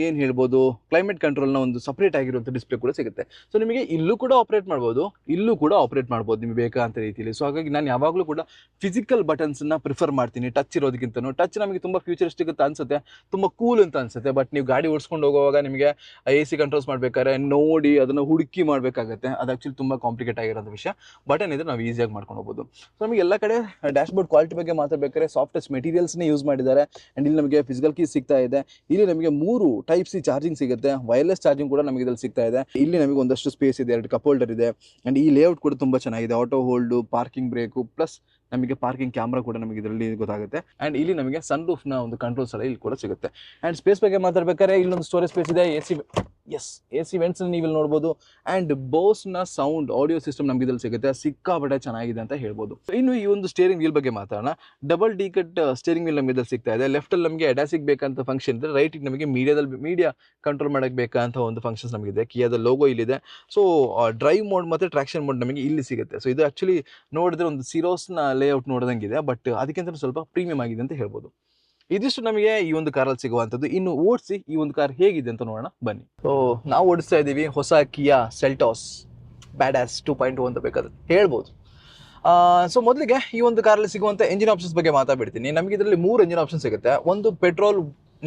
A: ಏನು ಹೇಳ್ಬೋದು ಕ್ಲೈಮೇಟ್ ಕಂಟ್ರೋಲ್ನ ಒಂದು ಸಪ್ರೇಟ್ ಆಗಿರುವಂಥ ಡಿಸ್ಪ್ಲೇ ಕೂಡ ಸಿಗುತ್ತೆ. ಸೊ ನಿಮಗೆ ಇಲ್ಲೂ ಕೂಡ ಆಪರೇಟ್ ಮಾಡ್ಬೋದು, ಇಲ್ಲೂ ಕೂಡ ಆಪ್ರೇಟ್ ಮಾಡ್ಬೋದು ನಿಮಗೆ ಬೇಕಾದಂಥ ರೀತಿಯಲ್ಲಿ. ಸೊ ಹಾಗಾಗಿ ನಾನು ಯಾವಾಗಲೂ ಕೂಡ ಫಿಸಿಕಲ್ ಬಟನ್ಸನ್ನ ಪ್ರಿಫರ್ ಮಾಡ್ತೀನಿ ಟಚ್ ಇರೋದಕ್ಕಿಂತನೂ. ಟಚ್ ನಮಗೆ ತುಂಬ ಫ್ಯೂಚರಿಸ್ಟಿಕ್ ಅಂತ ಅನ್ಸುತ್ತೆ, ತುಂಬ ಕೂಲ್ ಅಂತ ಅನ್ಸುತ್ತೆ. ಬಟ್ ನೀವು ಗಾಡಿ ಓಡಿಸ್ಕೊಂಡು ಹೋಗುವಾಗ ನಿಮಗೆ ಎ ಸಿ ಕಂಟ್ರೋಲ್ಸ್ ಮಾಡಬೇಕಾದ್ರೆ ನೋಡಿ ಅದನ್ನು ಹುಡುಕಿ ಮಾಡಬೇಕಾಗತ್ತೆ. ಅದು ಆ್ಯಕ್ಚುಲಿ ತುಂಬ ಕಾಂಪ್ಲಿಕೇಟ್ ಆಗಿರೋದು ವಿಷಯ. ಬಟನ್ ಏನಿದ್ರೆ ನಾವು ಈಸಿಯಾಗಿ ಮಾಡ್ಕೊಂಡು ಹೋಗ್ಬೋದು. ಸೊ ನಮಗೆ ಎಲ್ಲ ಕಡೆ ಡ್ಯಾಶ್ಬೋರ್ಡ್ ಕ್ವಾಲಿಟಿ ಬಗ್ಗೆ ಮಾತಾಡಬೇಕಾದ್ರೆ ಸಾಫ್ಟೆಸ್ಟ್ ಮೆಟೀರಿಯಲ್ಸ್ನೇ ಯೂಸ್ ಮಾಡಿದ್ದಾರೆ. ಆ್ಯಂಡ್ ಇಲ್ಲಿ ನಮಗೆ ಫಿಸಿಕಲ್ ಕೀಸ್ ಸಿಗ್ತಾ ಇದೆ. ಇಲ್ಲಿ ನಮಗೆ ಮೂರು ಟೈಪ್ ಸಿ ಚಾರ್ಜಿಂಗ್ ಸಿಗುತ್ತೆ. ವೈರ್ಲೆಸ್ ಚಾರ್ಜಿಂಗ್ ಕೂಡ ನಮಗೆ ಇದರಲ್ಲಿ ಸಿಗ್ತಾ ಇದೆ. ಇಲ್ಲಿ ನಮಗೆ ಒಂದಷ್ಟು ಸ್ಪೇಸ್ ಇದೆ, ಎರಡು ಕಪ್ ಹೋಲ್ಡರ್ ಇದೆ. ಆ್ಯಂಡ್ ಈ ಲೇಔಟ್ ಕೂಡ ತುಂಬ ಚೆನ್ನಾಗಿದೆ. Auto hold parking brake plus ನಮಗೆ ಪಾರ್ಕಿಂಗ್ ಕ್ಯಾಮ್ರಾ ಕೂಡ ನಮಗೆ ಇದರಲ್ಲಿ ಗೊತ್ತಾಗುತ್ತೆ. ಅಂಡ್ ಇಲ್ಲಿ ನಮಗೆ ಸನ್ನ ಒಂದು ಕಂಟ್ರೋಲ್ಸ್ ಎಲ್ಲ ಇಲ್ಲಿ ಕೂಡ ಸಿಗುತ್ತೆ. ಅಂಡ್ ಸ್ಪೇಸ್ ಬಗ್ಗೆ ಮಾತಾಡ್ಬೇಕಾದ್ರೆ ಇಲ್ಲೊಂದು ಸ್ಟೋರೇಜ್ ಸ್ಪೇಸ್ ಇದೆ A C S A C vents ನೀವು ಇಲ್ಲಿ ನೋಡ್ಬೋದು. ಆ್ಯಂಡ್ ಬೋಸ್ನ ಸೌಂಡ್ ಆಡಿಯೋ ಸಿಸ್ಟಮ್ ನಮಗೆ ಇದ್ರಲ್ಲಿ ಸಿಗುತ್ತೆ. ಸಿಕ್ಕಾಪಟ್ಟೆ ಚೆನ್ನಾಗಿದೆ ಅಂತ ಹೇಳ್ಬೋದು. ಇನ್ನು ಈ ಒಂದು ಸ್ಟೇರಿಂಗ್ ವೀಲ್ ಬಗ್ಗೆ ಮಾತಾಡೋಣ. Double D cut steering wheel ನಮಗೆ ಇದ್ರಲ್ಲಿ ಸಿಗ್ತಾ ಇದೆ. ಲೆಫ್ಟಲ್ಲಿ ನಮಗೆ ಎಡಾಸಿಗೆ ಬೇಕಂತ ಫಂಕ್ಷನ್ ಇದೆ ರೈಟಿಗೆ ನಮಗೆ ಮೀಡಿಯಾದಲ್ಲಿ ಮೀಡಿಯಾ ಕಂಟ್ರೋಲ್ ಮಾಡೋಕ್ಕೆ ಬೇಕಂತ ಒಂದು ಫಂಕ್ಷನ್ಸ್ ನಮಗಿದೆ. ಕಿಯಾದ ಲೋಗೋ ಇಲ್ಲಿದೆ. ಸೊ ಡ್ರೈವ್ ಮೋಡ್ ಮತ್ತು ಟ್ರಾಕ್ಷನ್ ಮೋಡ್ ನಮಗೆ ಇಲ್ಲಿ ಸಿಗುತ್ತೆ. ಸೊ ಇದು ಆ್ಯಕ್ಚುಲಿ ನೋಡಿದ್ರೆ ಒಂದು ಸಿರೋಸ್ನ ಲೇಔಟ್ ನೋಡಿದಂಗಿದೆ. ಬಟ್ ಅದಕ್ಕಿಂತ ಸ್ವಲ್ಪ ಪ್ರೀಮಿಯಂ ಆಗಿದೆ ಅಂತ ಹೇಳ್ಬೋದು. ಇದಿಷ್ಟು ನಮಗೆ ಈ ಒಂದು ಕಾರಲ್ಲಿ ಸಿಗುವಂಥದ್ದು. ಇನ್ನು ಓಡಿಸಿ ಈ ಒಂದು ಕಾರ್ ಹೇಗಿದೆ ಅಂತ ನೋಡೋಣ. ಬನ್ನಿ. ಸೊ ನಾವು ಓಡಿಸ್ತಾ ಇದ್ದೀವಿ ಹೊಸ Kia Seltos badass two point two ಅಂತ ಬೇಕಾದ್ರೆ ಹೇಳ್ಬೋದು. ಸೊ ಮೊದಲಿಗೆ ಈ ಒಂದು ಕಾರಲ್ಲಿ ಸಿಗುವಂಥ ಎಂಜಿನ್ ಆಪ್ಷನ್ಸ್ ಬಗ್ಗೆ ಮಾತಾಡ್ಬಿಡ್ತೀನಿ. ನಮಗೆ ಇದರಲ್ಲಿ ಮೂರು ಎಂಜಿನ್ ಆಪ್ಷನ್ ಸಿಗುತ್ತೆ. ಒಂದು petrol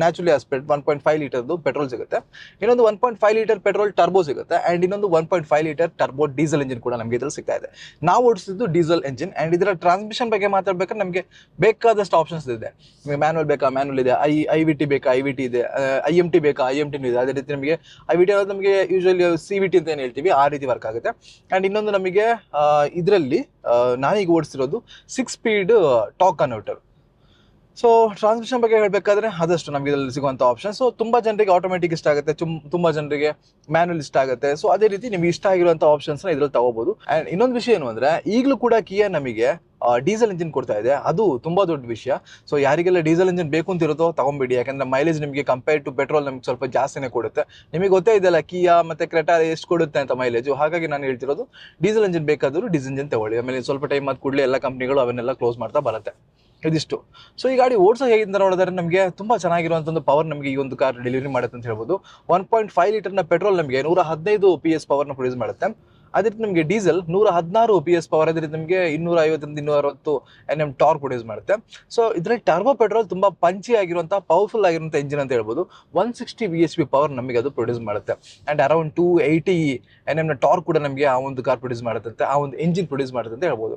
A: naturally aspect one point five ಲೀಟರ್ದು petrol ಸಿಗುತ್ತೆ. ಇನ್ನೊಂದು one point five litre petrol turbo ಸಿಗುತ್ತೆ ಆ್ಯಂಡ್ ಇನ್ನೊಂದು one point five litre turbo diesel engine ಕೂಡ ನಮಗೆ ಇದರಲ್ಲಿ ಸಿಗ್ತಾ ಇದೆ. ನಾವು ಓಡಿಸಿದ್ದು ಡೀಸೆಲ್ ಇಂಜಿನ್ ಆ್ಯಂಡ್ ಇದರ ಟ್ರಾನ್ಸ್ಮಿಷನ್ ಬಗ್ಗೆ ಮಾತಾಡ್ಬೇಕಾದ್ರೆ ನಮಗೆ ಬೇಕಾದಷ್ಟು ಆಪ್ಷನ್ಸ್ ಇದೆ. ನಿಮಗೆ ಮ್ಯಾನುವಲ್ ಬೇಕಾ? ಮ್ಯಾನುವಲ್ ಇದೆ ಐ ಐ ವಿ ಟಿ ಬೇಕಾ? ಐ ವಿ ಟಿ ಇದೆ. ಐ ಎಂ ಟಿ ಬೇಕಾ? ಐ ಎಂ ಟಿ ಇದೆ. ಅದೇ ರೀತಿ ನಮಗೆ ಐ ವಿ ಟಿ ಅನ್ನೋದು ನಮಗೆ ಯೂಶಲಿ ಸಿ ವಿ ಟಿ ಅಂತ ಏನು ಹೇಳ್ತೀವಿ, ಆ ರೀತಿ ವರ್ಕ್ ಆಗುತ್ತೆ. ಆ್ಯಂಡ್ ಇನ್ನೊಂದು ನಮಗೆ ಇದರಲ್ಲಿ ನಾನೀಗ ಓಡಿಸಿರೋದು six speed torque converter so transmission ಬಗ್ಗೆ ಹೇಳಬೇಕಾದ್ರೆ ಆದಷ್ಟು ನಮಗೆ ಇದರಲ್ಲಿ ಸಿಗುವಂಥ ಆಪ್ಷನ್ ಸೊ ತುಂಬ ಜನರಿಗೆ ಆಟೋಮೆಟಿಕ್ ಇಷ್ಟ ಆಗುತ್ತೆ. ತುಂಬ ಜನರಿಗೆ ಮ್ಯಾನುವಲ್ ಇಷ್ಟ ಆಗುತ್ತೆ. ಸೊ ಅದೇ ರೀತಿ ನಿಮ್ಗೆ ಇಷ್ಟ ಆಗಿರುವಂಥ ಆಪ್ಷನ್ಸ್ನ ಇದರಲ್ಲಿ ತಗೋಬಹುದು ಆ್ಯಂಡ್ ಇನ್ನೊಂದು ವಿಷಯ ಏನು ಅಂದರೆ, ಈಗಲೂ ಕೂಡ ಕಿಯಾ ನಮಗೆ ಡೀಸೆಲ್ ಇಂಜಿನ್ ಕೊಡ್ತಾ ಇದೆ. ಅದು ತುಂಬ ದೊಡ್ಡ ವಿಷಯ. ಸೊ ಯಾರಿಗೆಲ್ಲ ಡೀಸೆಲ್ ಇಂಜಿನ್ ಬೇಕು ಅಂತ ಇರುತ್ತೋ ತಗೊಂಬಿಡಿ. ಯಾಕಂದರೆ ಮೈಲೇಜ್ ನಿಮಗೆ ಕಂಪೇರ್ ಟು ಪೆಟ್ರೋಲ್ ನಮಗೆ ಸ್ವಲ್ಪ ಜಾಸ್ತಿನೇ ಕೊಡುತ್ತೆ. ನಿಮಗೆ ಗೊತ್ತೇ ಇದೆಯಲ್ಲ ಕಿಯಾ ಮತ್ತು ಕ್ರೆಟಾ ಎಷ್ಟು ಕೊಡುತ್ತೆ ಅಂತ ಮೈಲೇಜು ಹಾಗಾಗಿ ನಾನು ಹೇಳ್ತಿರೋದು ಡೀಸೆಲ್ ಇಂಜಿನ್ ಬೇಕಾದರೂ ಡೀಸೆಲ್ ಇಂಜಿನ್ ತಗೊಳ್ಳಿ. ಆಮೇಲೆ ಸ್ವಲ್ಪ ಟೈಮ್ ಆದ ಕೂಡಲೇ ಎಲ್ಲ ಕಂಪ್ನಿಗಳು ಅವನ್ನೆಲ್ಲ ಕ್ಲೋಸ್ ಮಾಡ್ತಾ ಬರುತ್ತೆ. ಇದಿಷ್ಟು ಸೊ ಈ ಗಾಡಿ ಓಡಿಸೋ ಹೇಗಿಂದ ನೋಡಿದ್ರೆ ನಮಗೆ ತುಂಬ ಚೆನ್ನಾಗಿರುವಂಥ ಒಂದು ಪವರ್ ನಮಗೆ ಈ ಒಂದು ಕಾರ್ ಡೆಲಿವರಿ ಮಾಡುತ್ತೆ ಅಂತ ಹೇಳ್ಬೋದು. ಒನ್ ಪಾಯಿಂಟ್ ಫೈವ್ ಲೀಟರ್ನ ಪೆಟ್ರೋಲ್ ನಮಗೆ ನೂರ ಹದಿನೈದು ಪಿ ಎಸ್ ಪವರ್ನ ಪ್ರೊಡ್ಯೂಸ್ ಮಾಡುತ್ತೆ. ಅದೇ ರೀತಿ ನಮಗೆ ಡೀಸೆಲ್ ನೂರ ಹದಿನಾರು ಪಿ ಎಸ್ ಪವರ್ ಅದ್ರ ನಿಮಗೆ ಇನ್ನೂರ ಐವತ್ತರಿಂದ ಇನ್ನೂರ ಅರವತ್ತು ಎನ್ ಎಂ ಟಾರ್ಕ್ ಪ್ರೊಡ್ಯೂಸ್ ಮಾಡುತ್ತೆ. ಸೊ ಇದರಲ್ಲಿ ಟರ್ಬೋ ಪೆಟ್ರೋಲ್ ತುಂಬಾ ಪಂಚಿ ಆಗಿರುವಂಥ ಪವರ್ಫುಲ್ ಆಗಿರುವಂಥ ಇಂಜಿನ್ ಅಂತ ಹೇಳ್ಬೋದು. One sixty V S P power ನಮಗೆ ಅದು ಪ್ರೊಡ್ಯೂಸ್ ಮಾಡುತ್ತೆ. And around two eighty N ಎಮ್ನ torque ಕೂಡ ನಮಗೆ ಆ ಒಂದು ಕಾರ್ ಪ್ರೊಡ್ಯೂಸ್ ಮಾಡುತ್ತೆ ಆ ಒಂದು ಇಂಜಿನ್ ಪ್ರೊಡ್ಯೂಸ್ ಮಾಡುತ್ತೆ ಅಂತ ಹೇಳ್ಬೋದು.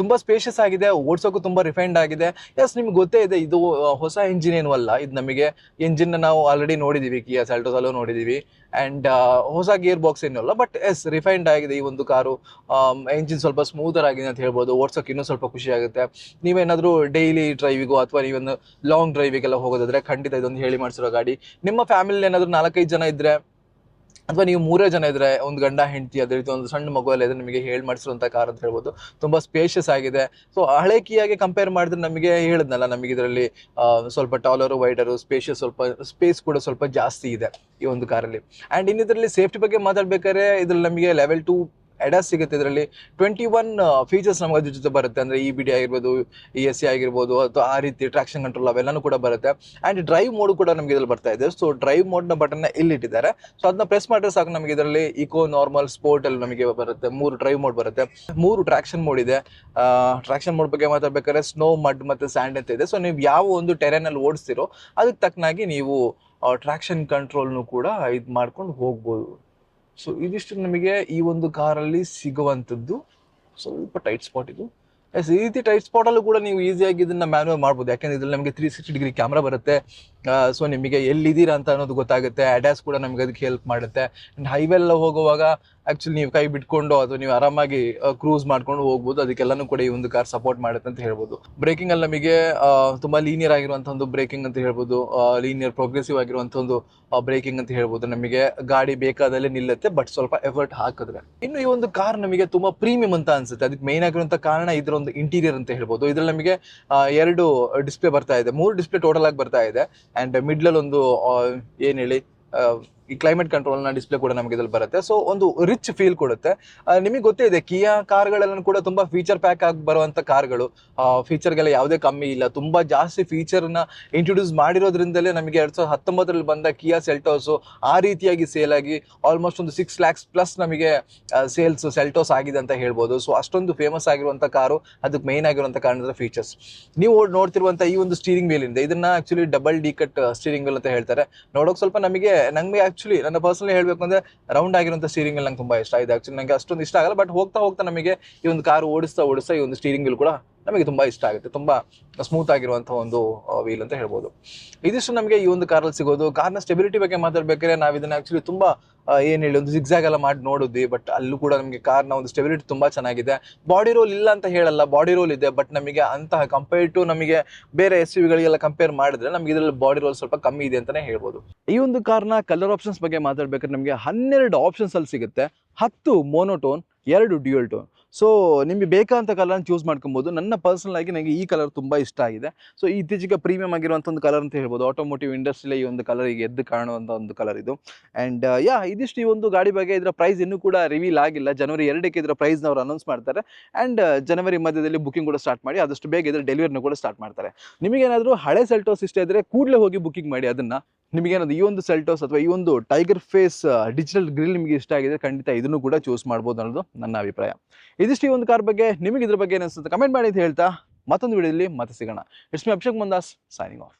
A: ತುಂಬಾ ಸ್ಪೇಷಿಯಸ್ ಆಗಿದೆ ಓಡಿಸೋಕ್ಕೂ ತುಂಬಾ ರಿಫೈನ್ಡ್ ಆಗಿದೆ. ಎಸ್ ನಿಮ್ಗೆ ಗೊತ್ತೇ ಇದೆ, ಇದು ಹೊಸ ಇಂಜಿನ್ ಏನೂ ಅಲ್ಲ. ಇದು ನಮಗೆ ಇಂಜಿನ್ನ ನಾವು ಆಲ್ರೆಡಿ ನೋಡಿದೀವಿ ಕಿಯಾ ಸೆಲ್ಟೋಸ್ ಅಲ್ಲೂ ನೋಡಿದೀವಿ ಅಂಡ್ ಹೊಸ ಗೇರ್ ಬಾಕ್ಸ್ ಏನೂ ಅಲ್ಲ ಬಟ್ ಎಸ್ ರಿಫೈನ್ಡ್ ಆಗಿದೆ ಈ ಒಂದು ಕಾರು. ಎಂಜಿನ್ ಸ್ವಲ್ಪ ಸ್ಮೂದರ್ ಆಗಿದೆ ಅಂತ ಹೇಳ್ಬೋದು. ಓಡ್ಸೋಕೆ ಇನ್ನೂ ಸ್ವಲ್ಪ ಖುಷಿ ಆಗುತ್ತೆ. ನೀವೇನಾದರೂ ಡೈಲಿ ಡ್ರೈವಿಗೋ ಅಥವಾ ನೀವೊಂದು ಲಾಂಗ್ ಡ್ರೈವಿಗೆಲ್ಲ ಹೋಗೋದಾದ್ರೆ ಖಂಡಿತ ಇದೊಂದು ಹೇಳಿ ಮಾಡಿಸಿರೋ ಗಾಡಿ. ನಿಮ್ಮ ಫ್ಯಾಮಿಲಿ ಏನಾದರೂ ನಾಲ್ಕೈದು ಜನ ಇದ್ರೆ ಅಥವಾ ನೀವು ಮೂರೇ ಜನ ಇದ್ರೆ, ಒಂದು ಗಂಡ, ಹೆಂಡತಿ, ಅದೇ ರೀತಿ ಒಂದು ಸಣ್ಣ ಮಗು ಅಲ್ಲಿ ನಿಮಗೆ ಹೇಳಿ ಮಾಡಿಸಿರುವಂತ ಕಾರ್ ಅಂತ ಹೇಳ್ಬೋದು. ತುಂಬಾ ಸ್ಪೇಷಿಯಸ್ ಆಗಿದೆ. ಸೊ ಹಳೆ ಕೀಯಾಗೆ ಕಂಪೇರ್ ಮಾಡಿದ್ರೆ ನಮಗೆ ಹೇಳಿದ್ನಲ್ಲ, ನಮಗೆ ಇದರಲ್ಲಿ ಸ್ವಲ್ಪ ಟಾಲರು ವೈಡರು ಸ್ಪೇಷಿಯಸ್ ಸ್ವಲ್ಪ ಸ್ಪೇಸ್ ಕೂಡ ಸ್ವಲ್ಪ ಜಾಸ್ತಿ ಇದೆ ಈ ಒಂದು ಕಾರಲ್ಲಿ ಅಂಡ್ ಇನ್ನಿದ್ರಲ್ಲಿ ಸೇಫ್ಟಿ ಬಗ್ಗೆ ಮಾತಾಡ್ಬೇಕಾದ್ರೆ, ಇದ್ರಲ್ಲಿ ನಮಗೆ ಲೆವೆಲ್ ಟು ಎಡಸ್ ಸಿಗುತ್ತೆ ಇದರಲ್ಲಿ. ಟ್ವೆಂಟಿ ಒನ್ ಫೀಚರ್ಸ್ ನಮಗೆ ಅದ್ರ ಜೊತೆ ಬರುತ್ತೆ. ಅಂದ್ರೆ ಇ ಬಿ ಡಿ ಆಗಿರ್ಬೋದು ಇ ಎಸ್ ಸಿ ಆಗಿರ್ಬೋದು, ಅಥವಾ ಆ ರೀತಿ ಟ್ರಾಕ್ಷನ್ ಕಂಟ್ರೋಲ್ ಅವೆಲ್ಲನೂ ಕೂಡ ಬರುತ್ತೆ. ಆ್ಯಂಡ್ ಡ್ರೈವ್ ಮೋಡ್ ಕೂಡ ನಮಗೆ ಇದರಲ್ಲಿ ಬರ್ತಾ ಇದೆ. ಸೊ ಡ್ರೈವ್ ಮೋಡ್ನ ಬಟನ್ನ ಇಲ್ಲಿಟ್ಟಿದ್ದಾರೆ. ಸೊ ಅದನ್ನ ಪ್ರೆಸ್ ಮಾಡಿದ್ರೆ ಸಾಕು ನಮಗೆ ಇದರಲ್ಲಿ ಇಕೋ ನಾರ್ಮಲ್ ಸ್ಪೋರ್ಟ್ ಅಲ್ಲಿ ನಮಗೆ ಬರುತ್ತೆ. ಮೂರು ಡ್ರೈವ್ ಮೋಡ್ ಬರುತ್ತೆ. ಮೂರು ಟ್ರಾಕ್ಷನ್ ಮೋಡ್ ಇದೆ. ಟ್ರಾಕ್ಷನ್ ಮೋಡ್ ಬಗ್ಗೆ ಮಾತಾಡ್ಬೇಕಾದ್ರೆ ಸ್ನೋ ಮಡ್ ಮತ್ತೆ ಸ್ಯಾಂಡ್ ಅಂತ ಇದೆ. ಸೊ ನೀವು ಯಾವ ಒಂದು ಟೆರೆನ್ ಅಲ್ಲಿ ಓಡಿಸ್ತಿರೋ, ಅದಕ್ಕೆ ತಕ್ಕನಾಗಿ ನೀವು ಟ್ರಾಕ್ಷನ್ ಕಂಟ್ರೋಲ್ನು ಕೂಡ ಇದು ಮಾಡ್ಕೊಂಡು ಹೋಗ್ಬೋದು. ಸೊ ಇದಿಷ್ಟು ನಮಗೆ ಈ ಒಂದು ಕಾರಲ್ಲಿ ಸಿಗುವಂಥದ್ದು. ಸ್ವಲ್ಪ ಟೈಟ್ ಸ್ಪಾಟ್ ಇದು. ಎಸ್ ಈ ರೀತಿ ಟೈಟ್ ಸ್ಪಾಟ್ ಅಲ್ಲೂ ಕೂಡ ನೀವು ಈಸಿಯಾಗಿ ಇದನ್ನ ಮ್ಯಾನುವಲ್ ಮಾಡ್ಬೋದು. ಯಾಕಂದ್ರೆ ಇದ್ರಲ್ಲಿ ನಮಗೆ ತ್ರೀ ಸಿಕ್ಸ್ಟಿ ಡಿಗ್ರಿ ಕ್ಯಾಮ್ರಾ ಬರುತ್ತೆ. ಸೊ ನಿಮಗೆ ಎಲ್ಲಿದ್ದೀರಾ ಅಂತ ಅನ್ನೋದು ಗೊತ್ತಾಗುತ್ತೆ. ಅಡ್ಯಾಸ್ ಕೂಡ ನಮಗೆ ಅದಕ್ಕೆ ಹೆಲ್ಪ್ ಮಾಡುತ್ತೆ. ಅಂಡ್ ಹೈವೇ ಎಲ್ಲ ಹೋಗುವಾಗ ಆಕ್ಚುಲಿ ನೀವು ಕೈ ಬಿಟ್ಕೊಂಡು ಅಥವಾ ನೀವು ಆರಾಮಾಗಿ ಕ್ರೂಸ್ ಮಾಡ್ಕೊಂಡು ಹೋಗ್ಬೋದು. ಅದಕ್ಕೆಲ್ಲನೂ ಕೂಡ ಈ ಒಂದು ಕಾರ್ ಸಪೋರ್ಟ್ ಮಾಡುತ್ತೆ ಅಂತ ಹೇಳ್ಬೋದು. ಬ್ರೇಕಿಂಗ್ ಅಲ್ಲಿ ನಮಗೆ ತುಂಬ ತುಂಬಾ ಲೀನಿಯರ್ ಆಗಿರುವಂಥ ಒಂದು ಬ್ರೇಕಿಂಗ್ ಅಂತ ಹೇಳ್ಬೋದು. ಲೀನಿಯರ್ ಪ್ರೋಗ್ರೆಸಿವ್ ಆಗಿರುವಂಥ ಒಂದು ಬ್ರೇಕಿಂಗ್ ಅಂತ ಹೇಳ್ಬೋದು. ನಮಗೆ ಗಾಡಿ ಬೇಕಾದಲ್ಲೇ ನಿಲ್ಲುತ್ತೆ ಬಟ್ ಸ್ವಲ್ಪ ಎಫರ್ಟ್ ಹಾಕಿದ್ರೆ. ಇನ್ನು ಈ ಒಂದು ಕಾರ್ ನಮಗೆ ತುಂಬಾ ಪ್ರೀಮಿಯಂ ಅಂತ ಅನ್ಸುತ್ತೆ. ಅದಕ್ಕೆ ಮೇನ್ ಆಗಿರುವಂಥ ಕಾರಣ ಇದರ ಒಂದು ಇಂಟೀರಿಯರ್ ಅಂತ ಹೇಳ್ಬೋದು. ಇದರಲ್ಲಿ ನಮಗೆ ಎರಡು ಡಿಸ್ಪ್ಲೇ ಬರ್ತಾ ಇದೆ. ಮೂರು ಡಿಸ್ಪ್ಲೇ ಟೋಟಲ್ ಆಗಿ ಬರ್ತಾ ಇದೆ. ಅಂಡ್ ಮಿಡ್ಲಲ್ಲಿ ಒಂದು ಏನು ಹೇಳಿ ಈ ಕ್ಲೈಮೇಟ್ ಕಂಟ್ರೋಲ್ನ ಡಿಸ್ಪ್ಲೇ ಕೂಡ ನಮಗೆ ಇದ್ರಲ್ಲಿ ಬರುತ್ತೆ. ಸೊ ಒಂದು ರಿಚ್ ಫೀಲ್ ಕೊಡುತ್ತೆ. ನಿಮಗೆ ಗೊತ್ತೇ ಇದೆ ಕಿಯಾ ಕಾರ್ಗಳೆಲ್ಲ ಕೂಡ ತುಂಬಾ ಫೀಚರ್ ಪ್ಯಾಕ್ ಆಗಿ ಬರುವಂಥ ಕಾರ್ಗಳು. ಫೀಚರ್ಗೆಲ್ಲ ಯಾವುದೇ ಕಮ್ಮಿ ಇಲ್ಲ. ತುಂಬಾ ಜಾಸ್ತಿ ಫೀಚರ್ನ ಇಂಟ್ರೊಡ್ಯೂಸ್ ಮಾಡಿರೋದ್ರಿಂದಲೇ ನಮಗೆ ಎರಡ್ ಸಾವಿರದ ಹತ್ತೊಂಬತ್ತರಲ್ಲಿ ಬಂದ ಕಿಯಾ ಸೆಲ್ಟೋಸ್ ಆ ರೀತಿಯಾಗಿ ಸೇಲ್ ಆಗಿ ಆಲ್ಮೋಸ್ಟ್ ಒಂದು ಸಿಕ್ಸ್ ಲ್ಯಾಕ್ಸ್ ಪ್ಲಸ್ ನಮಗೆ ಸೇಲ್ಸ್ ಸೆಲ್ಟೋಸ್ ಆಗಿದೆ ಅಂತ ಹೇಳ್ಬೋದು. ಸೊ ಅಷ್ಟೊಂದು ಫೇಮಸ್ ಆಗಿರುವಂತ ಕಾರು, ಅದಕ್ಕೆ ಮೇನ್ ಆಗಿರುವಂತ ಕಾರಣದ ಫೀಚರ್ಸ್ ನೀವು ನೋಡ್ತಿರುವಂತ ಈ ಒಂದು ಸ್ಟೀರಿಂಗ್ ವೀಲ್ ಇಂದ, ಇದನ್ನ actually double D cut steering wheel ಅಂತ ಹೇಳ್ತಾರೆ. ನೋಡೋಕೆ ಸ್ವಲ್ಪ ನಮಗೆ ನಂಗೆ ಆಕ್ಚುಲಿ ನನ್ನ ಪರ್ಸನಲಿ ಹೇಳಬೇಕು ಅಂದ್ರೆ ರೌಂಡ್ ಆಗಿರುವಂಥ ಸ್ಟೀರಿಂಗ್ ನಂಗೆ ತುಂಬಾ ಇಷ್ಟ. ಇದೆ ಆಕ್ಚುಲಿ ನನಗೆ ಅಷ್ಟೊಂದು ಇಷ್ಟ ಆಗಲ್ಲ ಬಟ್ ಹೋಗ್ತಾ ಹೋಗ್ತಾ ನಮಗೆ ಈ ಒಂದು ಕಾರು ಓಡಿಸ್ತಾ ಓಡಿಸ್ತಾ ಈ ಒಂದು ಸ್ಟೀರಿಂಗ್ ಕೂಡ ನಮಗೆ ತುಂಬಾ ಇಷ್ಟ ಆಗುತ್ತೆ, ತುಂಬಾ ಸ್ಮೂತ್ ಆಗಿರುವಂಥ ಒಂದು ವೀಲ್ ಅಂತ ಹೇಳ್ಬೋದು. ಇದಿಷ್ಟು ನಮಗೆ ಈ ಒಂದು ಕಾರಲ್ಲಿ ಸಿಗೋದು. ಕಾರ್ನ ಸ್ಟೆಬಿಲಿಟಿ ಬಗ್ಗೆ ಮಾತಾಡ್ಬೇಕಾದ್ರೆ ನಾವು ಇದನ್ನ ಆಕ್ಚುಲಿ ತುಂಬಾ ಏನು ಹೇಳಿ, ಒಂದು ಜಿಗ್ಜಾಗ್ ಎಲ್ಲ ಮಾಡಿ ನೋಡಿದ್ವಿ ಬಟ್ ಅಲ್ಲೂ ಕೂಡ ನಮಗೆ ಕಾರ್ನ ಒಂದು ಸ್ಟೆಬಿಲಿಟಿ ತುಂಬಾ ಚೆನ್ನಾಗಿದೆ. ಬಾಡಿ ರೋಲ್ ಇಲ್ಲ ಅಂತ ಹೇಳಲ್ಲ ಬಾಡಿ ರೋಲ್ ಇದೆ ಬಟ್ ನಮಗೆ ಅಂತಹ ಕಂಪೇರ್ ಟು ನಮಗೆ ಬೇರೆ ಎಸ್ ಗಳಿಗೆಲ್ಲ ಕಂಪೇರ್ ಮಾಡಿದ್ರೆ ನಮಗೆ ಇದರಲ್ಲಿ ಬಾಡಿ ರೋಲ್ ಸ್ವಲ್ಪ ಕಮ್ಮಿ ಇದೆ ಅಂತಾನೆ ಹೇಳ್ಬೋದು. ಈ ಒಂದು ಕಾರ್ನ ಕಲರ್ ಆಪ್ಷನ್ಸ್ ಬಗ್ಗೆ ಮಾತಾಡ್ಬೇಕಾದ್ರೆ ನಮಗೆ ಹನ್ನೆರಡು ಆಪ್ಷನ್ಸ್ ಅಲ್ಲಿ ಸಿಗುತ್ತೆ. ಹತ್ತು ಮೋನೋಟೋನ್ ಎರಡು ಡ್ಯೂಯಲ್ ಟೋನ್ ಸೊ ನಿಮಗೆ ಬೇಕಾದಂಥ ಕಲರ್ನ ಚೂಸ್ ಮಾಡ್ಕೊಬೋದು. ನನ್ನ ಪರ್ಸನಲ್ ಆಗಿ ನನಗೆ ಈ ಕಲರ್ ತುಂಬ ಇಷ್ಟ ಆಗಿದೆ. ಸೊ ಇತ್ತೀಚೆಗೆ ಪ್ರೀಮಿಯಂ ಆಗಿರುವಂಥ ಒಂದು ಕಲರ್ ಅಂತ ಹೇಳ್ಬೋದು. ಆಟೋಮೋಟಿವ್ ಇಂಡಸ್ಟ್ರಿಯಲ್ಲಿ ಈ ಒಂದು ಕಲರ್ ಈಗ ಎದ್ದು ಕಾಣುವಂಥ ಒಂದು ಕಲರ್ ಇದು. ಆ್ಯಂಡ್ ಯಾ ಇದಿಷ್ಟು ಈ ಒಂದು ಗಾಡಿ ಬಗ್ಗೆ ಇದರ ಪ್ರೈಸ್ ಇನ್ನೂ ಕೂಡ ರಿವೀಲ್ ಆಗಿಲ್ಲ. ಜನವರಿ ಎರಡಕ್ಕೆ ಇದರ ಪ್ರೈಸ್ನ ಅವರು ಅನೌನ್ಸ್ ಮಾಡ್ತಾರೆ. ಆ್ಯಂಡ್ ಜನವರಿ ಮಧ್ಯದಲ್ಲಿ ಬುಕಿಂಗ್ ಕೂಡ ಸ್ಟಾರ್ಟ್ ಮಾಡಿ, ಆದಷ್ಟು ಬೇಗ ಇದರ ಡೆಲಿವರಿನ ಕೂಡ ಸ್ಟಾರ್ಟ್ ಮಾಡ್ತಾರೆ. ನಿಮಗೇನಾದರೂ ಹಳೆ ಸೆಲ್ಟೋಸ್ ಇಷ್ಟ ಇದ್ದರೆ ಕೂಡಲೇ ಹೋಗಿ ಬುಕಿಂಗ್ ಮಾಡಿ ಅದನ್ನು. ನಿಮಗೇನಾದ್ರು ಈ ಒಂದು ಸೆಲ್ಟೋಸ್ ಅಥವಾ ಈ ಒಂದು ಟೈಗರ್ ಫೇಸ್ ಡಿಜಿಟಲ್ ಗ್ರಿಲ್ ನಿಮಗೆ ಇಷ್ಟ ಆಗಿದೆ ಖಂಡಿತ ಇದನ್ನು ಕೂಡ ಚೂಸ್ ಮಾಡ್ಬೋದು ಅನ್ನೋದು ನನ್ನ ಅಭಿಪ್ರಾಯ. ಇದಿಷ್ಟು ಈ ಒಂದು ಕಾರ್ ಬಗ್ಗೆ. ನಿಮಗೆ ಇದ್ರ ಬಗ್ಗೆ ಏನಿಸುತ್ತೆ ಕಮೆಂಟ್ ಮಾಡಿ ಅಂತ ಹೇಳ್ತಾ ಮತ್ತೊಂದು ವಿಡಿಯೋದಲ್ಲಿ ಮತ್ತೆ ಸಿಗೋಣ. It's me Abhishek Mandas signing off